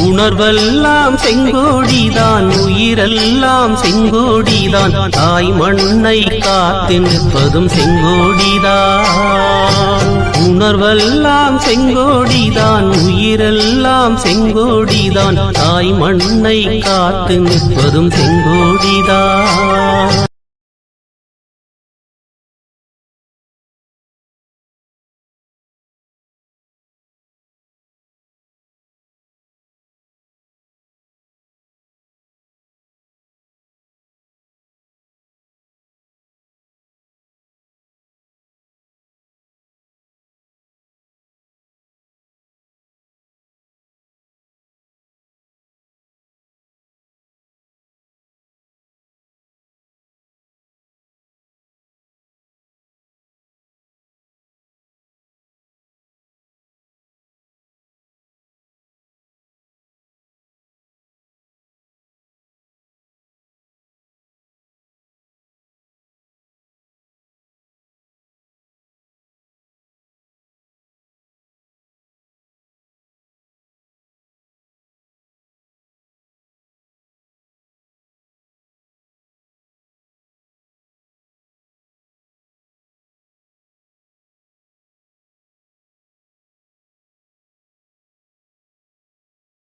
உணர்வெல்லாம் செங்கோடிதான் உயிரெல்லாம் செங்கோடிதான். தாய் மண்ணை காத்து நிற்பதும் செங்கோடிதான். உணர்வெல்லாம் செங்கோடிதான் உயிரெல்லாம் செங்கோடிதான். தாய் மண்ணை காத்து நிற்பதும் செங்கோடிதான்.